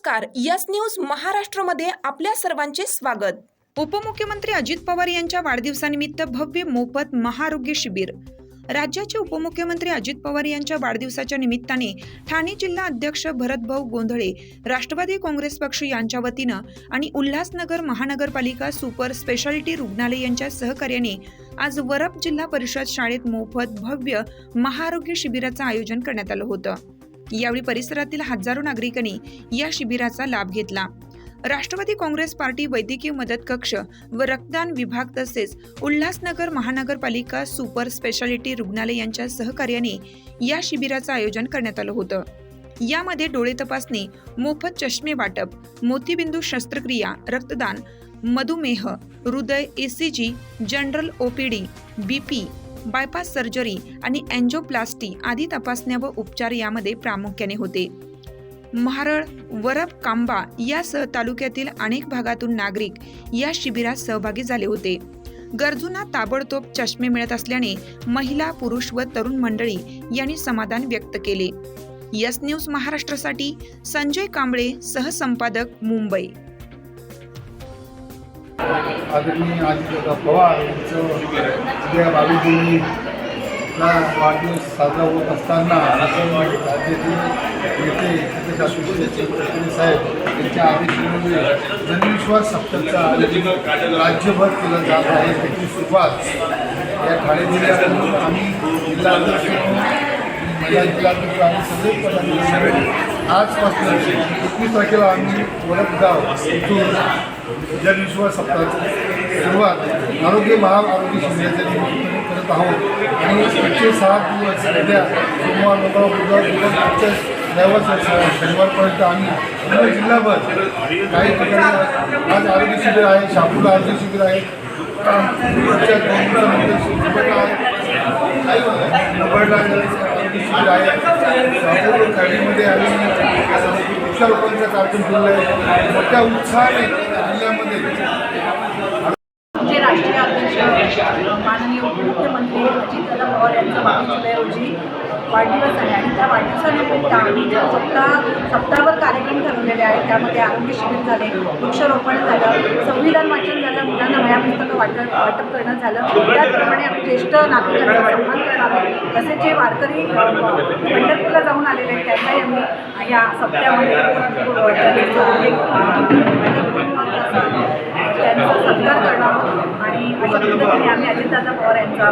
नमस्कार. Yes news महाराष्ट्रमध्ये आपल्या सर्वांचे स्वागत. उपमुख्यमंत्री अजित पवार यांच्या वाढदिवसानिमित्त भव्य मोफत महाआरोग्य शिबिर. राज्याचे उपमुख्यमंत्री अजित पवार यांच्या वाढदिवसाच्या निमित्ताने ठाणे जिल्हा अध्यक्ष भरतभाऊ गोंधळे राष्ट्रवादी काँग्रेस पक्ष यांच्या वतीनं आणि उल्हासनगर महानगरपालिका सुपर स्पेशालिटी रुग्णालय यांच्या सहकार्याने आज वरप जिल्हा परिषद शाळेत मोफत भव्य महाआरोग्य शिबिराचं आयोजन करण्यात आलं होतं. यावेळी परिसरातील हजारो नागरिकांनी या शिबिराचा लाभ घेतला. राष्ट्रवादी काँग्रेस पार्टी वैद्यकीय मदत कक्ष व रक्तदान विभाग तसेच उल्हासनगर महानगरपालिका सुपर स्पेशालिटी रुग्णालय यांच्या सहकार्याने या शिबिराचं आयोजन करण्यात आलं होतं. यामध्ये डोळे तपासणी मोफत चष्मे वाटप मोतीबिंदू शस्त्रक्रिया रक्तदान मधुमेह हृदय ECG general OPD BP bypass surgery आणि अँजोप्लास्टी आदी तपासण्या व उपचार यामध्ये प्रामुख्याने होते. महारळ वरप कांबा यासह तालुक्यातील अनेक भागातून नागरिक या शिबिरात सहभागी झाले होते. गरजूंना ताबडतोब चष्मे मिळत असल्याने महिला पुरुष व तरुण मंडळी यांनी समाधान व्यक्त केले. यस न्यूज महाराष्ट्रासाठी संजय कांबळे सहसंपादक मुंबई. आदरणीय अजितदादा पवार यांचं उद्या बावीस जूनला वाढदिवस साजरा होत असताना राज्यातील राज्याचे नेते छत्रपती छत्रपती साहेब यांच्या आदेशामुळे जनविश्वास सप्ताहाचं आयोजन राज्यभर केला जात आहे. त्याची सुरुवात या ठाणे जिल्ह्यातून आम्ही जिल्हाध्यक्ष महिला जिल्हाध्यक्ष आम्ही सगळे पदाधिकारी आजपासून एकवीस तारखेला आम्ही वडदगाव इथून जनविश्वास सप्ताहाची सुरुवात आरोग्य महाआरोग्य शिबिराच्या निमित्ताने करत आहोत. आणि एकशे सहा दिवस सध्या सोमवार मंगळवार बुधवार दिवस पुढच्या रविवार शनिवारपर्यंत आम्ही पूर्ण जिल्हाभर काही ठिकाणी आज आरोग्य शिबिर आहे शापूरला आरोग्य शिबिर आहे. पुढच्या दोन दिवसानंतर शिबिरला आहे. शिबिर आहे. शहापूर खर्डीमध्ये आम्ही वृक्षारोपणचा कार्यक्रम केलेला आहे. मोठ्या उत्साहाने आमचे राष्ट्रीय अध्यक्ष माननीय उपमुख्यमंत्री अजितदादा पवार यांचा बावीस जुलै रोजी वाढदिवस आहे. आणि त्या वाढदिवसानिमित्त आम्ही ज्या सप्ताह सप्ताहावर कार्यक्रम ठरवलेले आहेत त्यामध्ये आरोग्य शिबिर झाले वृक्षारोपण झालं संविधान वाचन झालं मुलांना वया पुस्तकं वाटप वाटप करणं झालं. त्याचप्रमाणे आम्ही ज्येष्ठ नागरिकांचा सन्मान करणार आहोत तसेच जे वारकरी पंढरपूरला जाऊन आलेले आहेत त्यांनाही आम्ही या सप्त्यामध्ये त्यांचं एक अ, त्यांचा सत्कार करणार आहोत आणि अशा पद्धतीने आम्ही अजितदादा पवार यांचा